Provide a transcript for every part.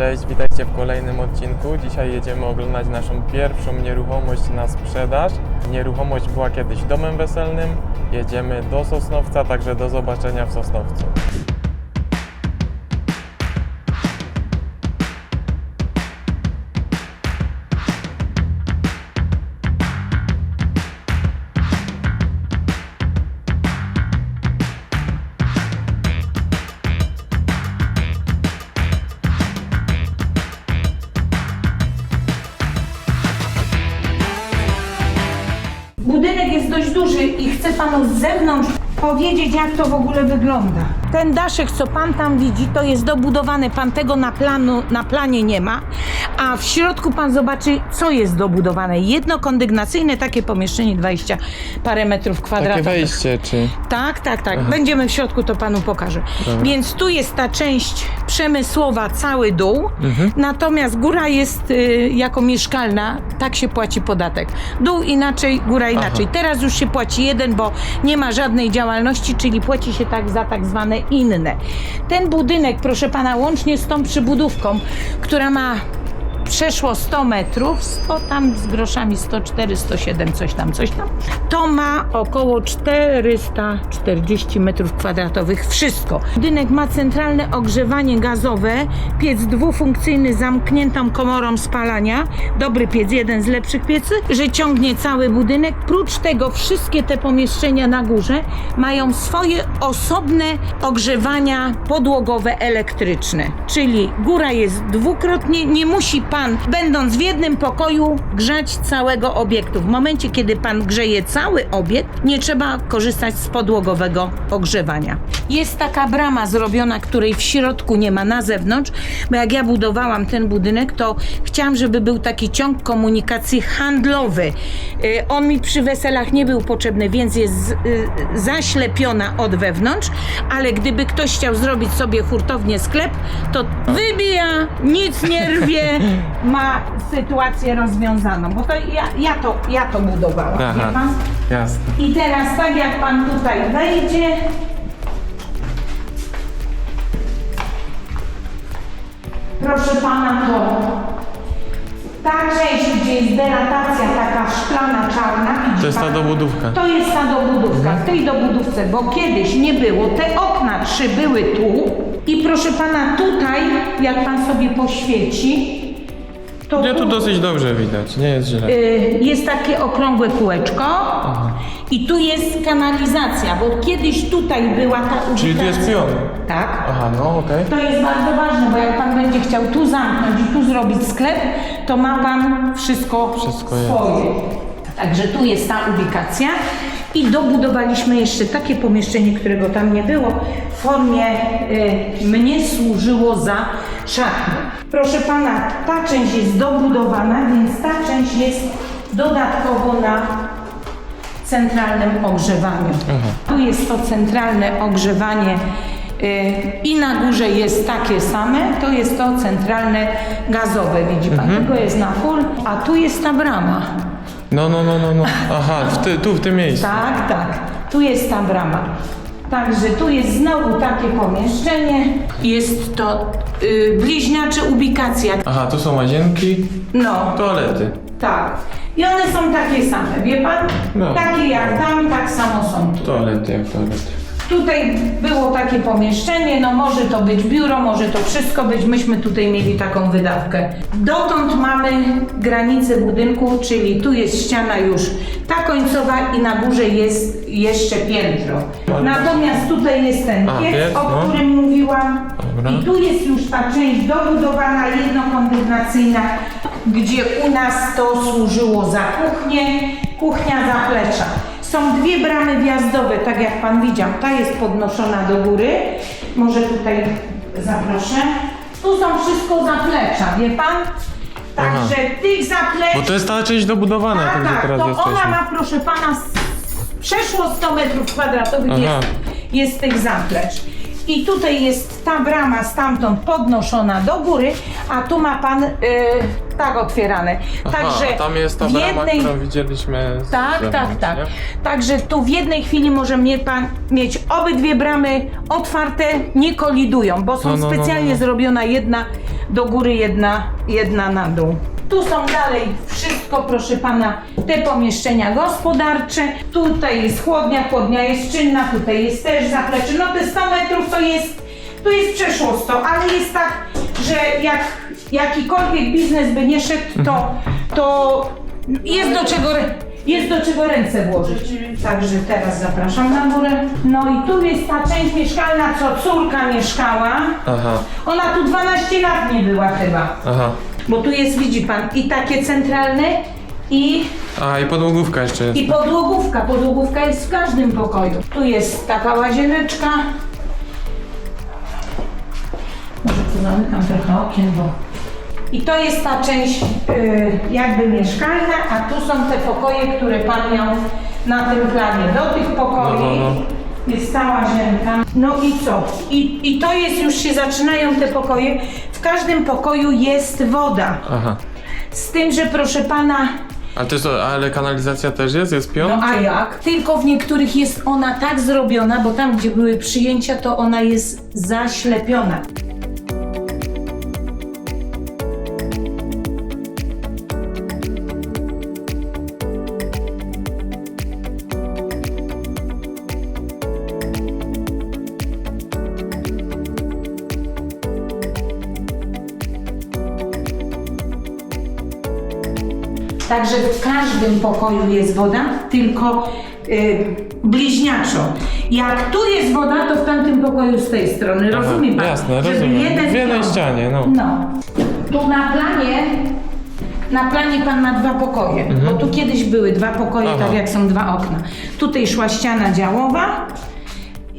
Cześć, witajcie w kolejnym odcinku. Dzisiaj jedziemy oglądać naszą pierwszą nieruchomość na sprzedaż. Nieruchomość była kiedyś domem weselnym. Jedziemy do Sosnowca, także do zobaczenia w Sosnowcu. Chcę panu z zewnątrz powiedzieć, jak to w ogóle wygląda. Ten daszek, co pan tam widzi, to jest dobudowane. Pan tego na, planu, na planie nie ma, a w środku pan zobaczy, co jest dobudowane. Jednokondygnacyjne takie pomieszczenie, 20 parę metrów Takie kwadratowych. wejście, czy... Tak, tak, tak. Będziemy w środku, to panu pokażę. Dobra. Więc tu jest ta część przemysłowa, cały dół, Mhm. natomiast góra jest y, jako mieszkalna, tak się płaci podatek. Dół inaczej, góra inaczej. Teraz już się płaci jeden, bo nie ma żadnej działalności, czyli płaci się tak za tak zwane inne. Ten budynek, proszę pana, łącznie z tą przybudówką, która ma przeszło 100 metrów, 100 tam z groszami 104, 107, coś tam, coś tam. To ma około 440 metrów kwadratowych, wszystko. Budynek ma centralne ogrzewanie gazowe, piec dwufunkcyjny z zamkniętą komorą spalania, dobry piec, jeden z lepszych piecy, że ciągnie cały budynek. Prócz tego wszystkie te pomieszczenia na górze mają swoje osobne ogrzewania podłogowe elektryczne, czyli góra jest dwukrotnie, nie musi pan, będąc w jednym pokoju, grzać całego obiektu. W momencie, kiedy pan grzeje cały obiekt, nie trzeba korzystać z podłogowego ogrzewania. Jest taka brama zrobiona, której w środku nie ma na zewnątrz, bo jak ja budowałam ten budynek, to chciałam, żeby był taki ciąg komunikacji handlowy. Y, On mi przy weselach nie był potrzebny, więc jest y, zaślepiona od wewnątrz, ale gdyby ktoś chciał zrobić sobie hurtownię sklep, to wybija, nic nie rwie, ma sytuację rozwiązaną, bo to ja, ja, to, ja to budowałam, wie Aha, pan? jasne. I teraz tak jak pan tutaj wejdzie, proszę pana, to ta część, gdzie jest deratacja, taka szklana czarna, To jest ta dobudówka. To jest ta dobudówka. W tej dobudówce, bo kiedyś nie było, te okna trzy były tu i proszę pana, tutaj, jak pan sobie poświeci, to tu dosyć dobrze widać, nie jest źle. Y, jest takie okrągłe kółeczko i tu jest kanalizacja, bo kiedyś tutaj była ta ubikacja. Czyli tu jest pion. Tak. Aha, no okej. To jest bardzo ważne, bo jak pan będzie chciał tu zamknąć i tu zrobić sklep, to ma pan wszystko, Wszystko jest. swoje. Także tu jest ta ubikacja. I dobudowaliśmy jeszcze takie pomieszczenie, którego tam nie było, w formie y, mnie służyło za szatnię. Proszę pana, ta część jest dobudowana, więc ta część jest dodatkowo na centralnym ogrzewaniu. Tu jest to centralne ogrzewanie y, i na górze jest takie same, to jest to centralne gazowe, widzi pan, tego jest na full, a tu jest ta brama. No, no, no, no, no. Aha, w ty, tu w tym miejscu. Tak, tak, tu jest ta brama. Także tu jest znowu takie pomieszczenie, jest to y, bliźniacze ubikacja. Aha, tu są łazienki, No, toalety. tak. I one są takie same, wie pan? No. Takie jak tam, tak samo są tu. Toalety jak toalety. Tutaj było takie pomieszczenie, no może to być biuro, może to wszystko być. Myśmy tutaj mieli taką wydawkę. Dotąd mamy granicę budynku, czyli tu jest ściana już ta końcowa i na górze jest jeszcze piętro. Natomiast tutaj jest ten A, piec, piec, o no. którym mówiłam. Dobra. I tu jest już ta część dobudowana, jednokondygnacyjna, gdzie u nas to służyło za kuchnię, kuchnia zaplecza. Są dwie bramy wjazdowe, tak jak Pan widział. Ta jest podnoszona do góry. Może tutaj zaproszę. Tu są wszystko zaplecza, wie Pan? Także tych zaplecz... Bo to jest ta część dobudowana, Tak, tu gdzie tak, teraz to jesteśmy. ona ma, proszę pana, przeszło 100 metrów kwadratowych Aha. jest, jest tych zaplecz. I tutaj jest ta brama stamtąd podnoszona do góry, a tu ma pan y, tak otwierane. Także Aha, tam jest ta w brama, jednej... którą widzieliśmy z Tak, tak, zewnątrz, tak. nie? Także tu w jednej chwili może mnie pan mieć obydwie bramy otwarte, nie kolidują, bo są No, no, no, specjalnie no. zrobiona jedna do góry, jedna, jedna na dół. Tu są dalej wszystko, proszę pana, te pomieszczenia gospodarcze. Tutaj jest chłodnia, chłodnia jest czynna, tutaj jest też zaplecze. No te 100 metrów to jest, to jest przeszło 100, ale jest tak, że jak jakikolwiek biznes by nie szedł, to, to jest do czego, jest do czego ręce włożyć. Także teraz zapraszam na górę. No i tu jest ta część mieszkalna, co córka mieszkała. Aha, Ona tu 12 lat nie była chyba. aha. Bo tu jest, widzi pan, i takie centralne, i, A i podłogówka jeszcze jest. i podłogówka. Podłogówka jest w każdym pokoju. Tu jest taka łazieneczka. Może tu zamykam trochę okien, bo... I to jest ta część y, jakby mieszkalna, a tu są te pokoje, które pan miał na tym planie. Do tych pokoi No, no, no. Jest ta łazienka. No i co? I, I to jest, już się zaczynają te pokoje. W każdym pokoju jest woda. Aha. Z tym, że proszę pana, Ale, to jest, ale kanalizacja też jest? Jest pion? no a jak? Tylko w niektórych jest ona tak zrobiona, bo tam, gdzie były przyjęcia, to ona jest zaślepiona. Także w każdym pokoju jest woda, tylko y, bliźniaczo. Jak tu jest woda, to w tamtym pokoju z tej strony. Aha, Rozumie pan? jasne, Żeby rozumiem. jeden W jednej ścianie, no. No. Tu na planie, na planie pan ma dwa pokoje, bo tu kiedyś były dwa pokoje, Mhm. Aha. tak jak są dwa okna. Tutaj szła ściana działowa.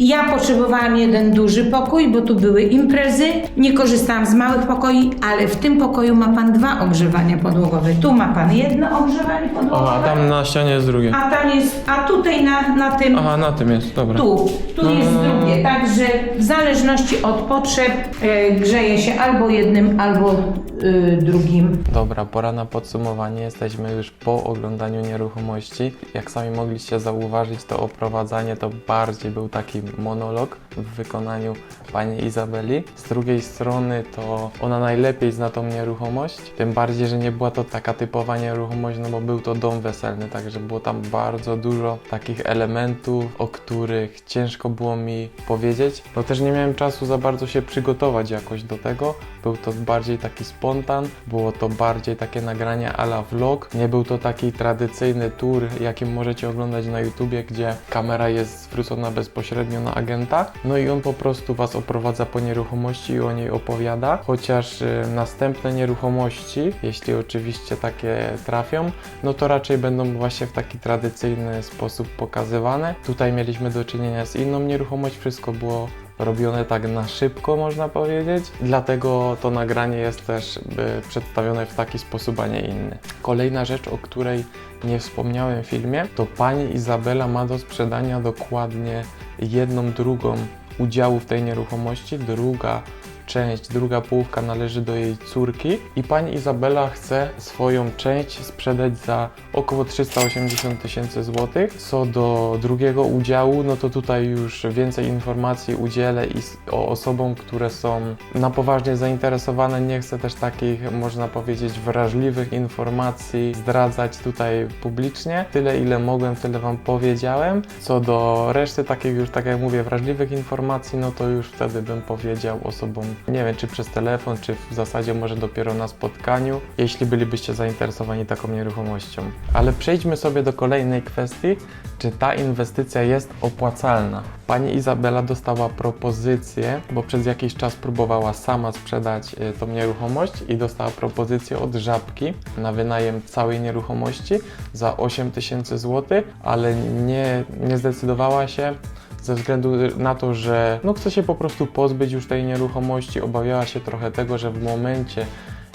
Ja potrzebowałam jeden duży pokój, bo tu były imprezy. Nie korzystałam z małych pokoi, ale w tym pokoju ma pan dwa ogrzewania podłogowe. Tu ma pan jedno ogrzewanie podłogowe, Aha, tam na ścianie jest drugie. a tam jest, a tutaj na, na tym Aha, na tym jest, dobra. tu, tu No, jest no, no, no. drugie, także w zależności od potrzeb e, grzeje się albo jednym, albo e, drugim. Dobra, pora na podsumowanie. Jesteśmy już po oglądaniu nieruchomości. Jak sami mogliście zauważyć, to oprowadzanie to bardziej był taki monolog w wykonaniu pani Izabeli. Z drugiej strony to ona najlepiej zna tą nieruchomość, tym bardziej, że nie była to taka typowa nieruchomość, no bo był to dom weselny, także było tam bardzo dużo takich elementów, o których ciężko było mi powiedzieć. No też nie miałem czasu za bardzo się przygotować jakoś do tego. Był to bardziej taki spontan, było to bardziej takie nagranie a la vlog. Nie był to taki tradycyjny tour, jakim możecie oglądać na YouTubie, gdzie kamera jest zwrócona bezpośrednio na agenta. No i on po prostu Was oprowadza po nieruchomości i o niej opowiada. Chociaż y, następne nieruchomości, jeśli oczywiście takie trafią, no to raczej będą właśnie w taki tradycyjny sposób pokazywane. Tutaj mieliśmy do czynienia z inną nieruchomość, wszystko było robione tak na szybko, można powiedzieć. Dlatego to nagranie jest też y, przedstawione w taki sposób, a nie inny. Kolejna rzecz, o której nie wspomniałem w filmie, to pani Izabela ma do sprzedania dokładnie jedną drugą udziału w tej nieruchomości, druga część, druga połówka należy do jej córki i pani Izabela chce swoją część sprzedać za około 380 tysięcy złotych. Co do drugiego udziału, no to tutaj już więcej informacji udzielę i o osobom, które są na poważnie zainteresowane. Nie chcę też takich, można powiedzieć, wrażliwych informacji zdradzać tutaj publicznie. Tyle ile mogłem, tyle wam powiedziałem. Co do reszty takich już, tak jak mówię, wrażliwych informacji, no to już wtedy bym powiedział osobom, nie wiem, czy przez telefon, czy w zasadzie może dopiero na spotkaniu, jeśli bylibyście zainteresowani taką nieruchomością. Ale przejdźmy sobie do kolejnej kwestii, czy ta inwestycja jest opłacalna. Pani Izabela dostała propozycję, bo przez jakiś czas próbowała sama sprzedać e, tą nieruchomość i dostała propozycję od Żabki na wynajem całej nieruchomości za 8 tysięcy złotych, ale nie, nie zdecydowała się ze względu na to, że no, chce się po prostu pozbyć już tej nieruchomości, obawiała się trochę tego, że w momencie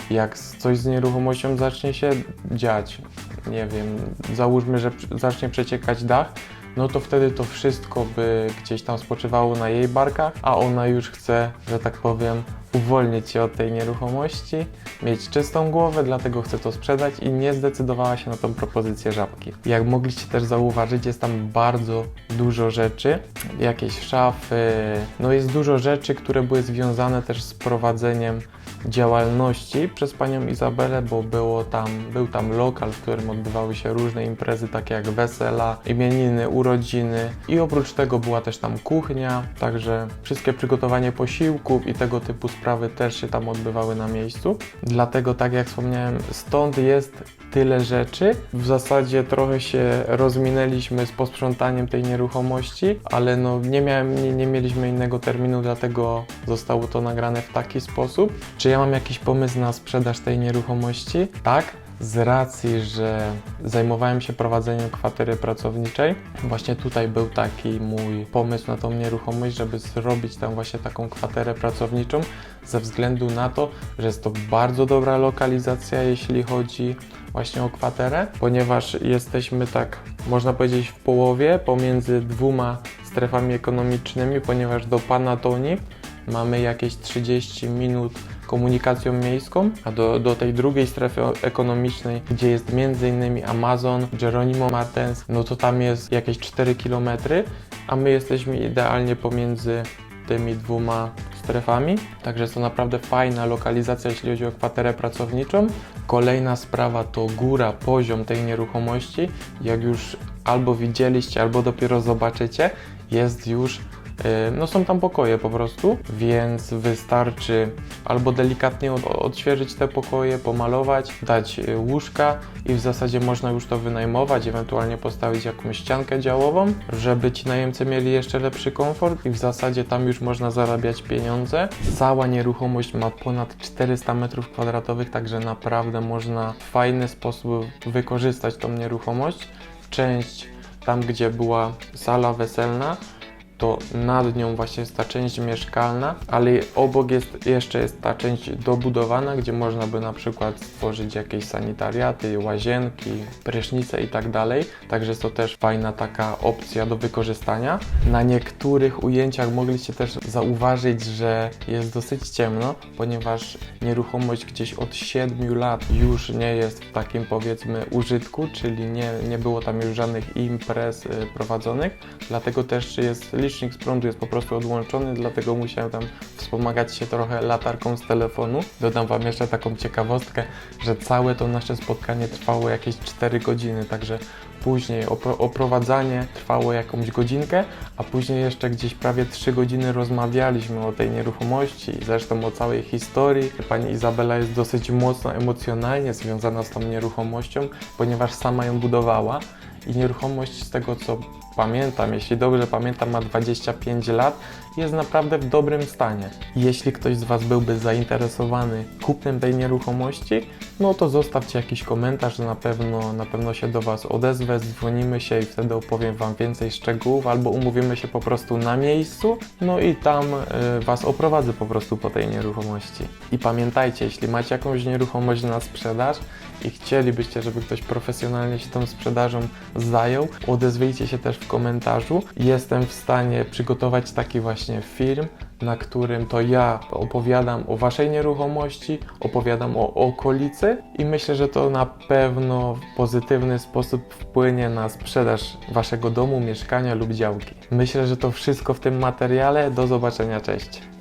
jak coś z nieruchomością zacznie się dziać, nie wiem, załóżmy, że zacznie przeciekać dach, no to wtedy to wszystko by gdzieś tam spoczywało na jej barkach, a ona już chce, że tak powiem, uwolnić się od tej nieruchomości, mieć czystą głowę, dlatego chce to sprzedać i nie zdecydowała się na tą propozycję żabki. Jak mogliście też zauważyć, jest tam bardzo dużo rzeczy, jakieś szafy, no jest dużo rzeczy, które były związane też z prowadzeniem działalności przez panią Izabelę, bo było tam, był tam lokal, w którym odbywały się różne imprezy, takie jak wesela, imieniny, urodziny i oprócz tego była też tam kuchnia, także wszystkie przygotowanie posiłków i tego typu sprawy też się tam odbywały na miejscu. Dlatego, tak jak wspomniałem, stąd jest tyle rzeczy. W zasadzie trochę się rozminęliśmy z posprzątaniem tej nieruchomości, ale no nie, miałem, nie, nie mieliśmy innego terminu, dlatego zostało to nagrane w taki sposób. Czy ja mam jakiś pomysł na sprzedaż tej nieruchomości? Tak. Z racji, że zajmowałem się prowadzeniem kwatery pracowniczej, właśnie tutaj był taki mój pomysł na tą nieruchomość, żeby zrobić tam właśnie taką kwaterę pracowniczą, ze względu na to, że jest to bardzo dobra lokalizacja, jeśli chodzi właśnie o kwaterę, ponieważ jesteśmy tak, można powiedzieć, w połowie pomiędzy dwoma strefami ekonomicznymi, ponieważ do Panatoni mamy jakieś 30 minut komunikacją miejską, a do, do tej drugiej strefy ekonomicznej, gdzie jest m.in. Amazon, Geronimo Martens, no to tam jest jakieś 4 km, a my jesteśmy idealnie pomiędzy tymi dwoma strefami. Także jest to naprawdę fajna lokalizacja, jeśli chodzi o kwaterę pracowniczą. Kolejna sprawa to góra, poziom tej nieruchomości. Jak już albo widzieliście, albo dopiero zobaczycie, jest już No są tam pokoje po prostu, więc wystarczy albo delikatnie od, odświeżyć te pokoje, pomalować, dać yy, łóżka i w zasadzie można już to wynajmować, ewentualnie postawić jakąś ściankę działową, żeby ci najemcy mieli jeszcze lepszy komfort i w zasadzie tam już można zarabiać pieniądze. Cała nieruchomość ma ponad 400 m2, także naprawdę można w fajny sposób wykorzystać tą nieruchomość. Część tam, gdzie była sala weselna, to nad nią właśnie jest ta część mieszkalna, ale obok jest, jeszcze jest ta część dobudowana, gdzie można by na przykład stworzyć jakieś sanitariaty, łazienki, prysznice i tak dalej. Także jest to też fajna taka opcja do wykorzystania. Na niektórych ujęciach mogliście też zauważyć, że jest dosyć ciemno, ponieważ nieruchomość gdzieś od 7 lat już nie jest w takim powiedzmy użytku, czyli nie, nie było tam już żadnych imprez y, prowadzonych, dlatego też jest licznik z prądu jest po prostu odłączony, dlatego musiałem tam wspomagać się trochę latarką z telefonu. Dodam Wam jeszcze taką ciekawostkę, że całe to nasze spotkanie trwało jakieś 4 godziny, także później opro- oprowadzanie trwało jakąś godzinkę, a później jeszcze gdzieś prawie 3 godziny rozmawialiśmy o tej nieruchomości i zresztą o całej historii. Pani Izabela jest dosyć mocno emocjonalnie związana z tą nieruchomością, ponieważ sama ją budowała i nieruchomość z tego co pamiętam, jeśli dobrze pamiętam, ma 25 lat jest naprawdę w dobrym stanie. Jeśli ktoś z Was byłby zainteresowany kupnem tej nieruchomości, no to zostawcie jakiś komentarz, na pewno, na pewno się do Was odezwę, dzwonimy się i wtedy opowiem Wam więcej szczegółów, albo umówimy się po prostu na miejscu, no i tam y, Was oprowadzę po prostu po tej nieruchomości. I pamiętajcie, jeśli macie jakąś nieruchomość na sprzedaż i chcielibyście, żeby ktoś profesjonalnie się tą sprzedażą zajął, odezwijcie się też w komentarzu. Jestem w stanie przygotować taki właśnie film, na którym to ja opowiadam o Waszej nieruchomości, opowiadam o okolicy i myślę, że to na pewno w pozytywny sposób wpłynie na sprzedaż Waszego domu, mieszkania lub działki. Myślę, że to wszystko w tym materiale. Do zobaczenia, cześć.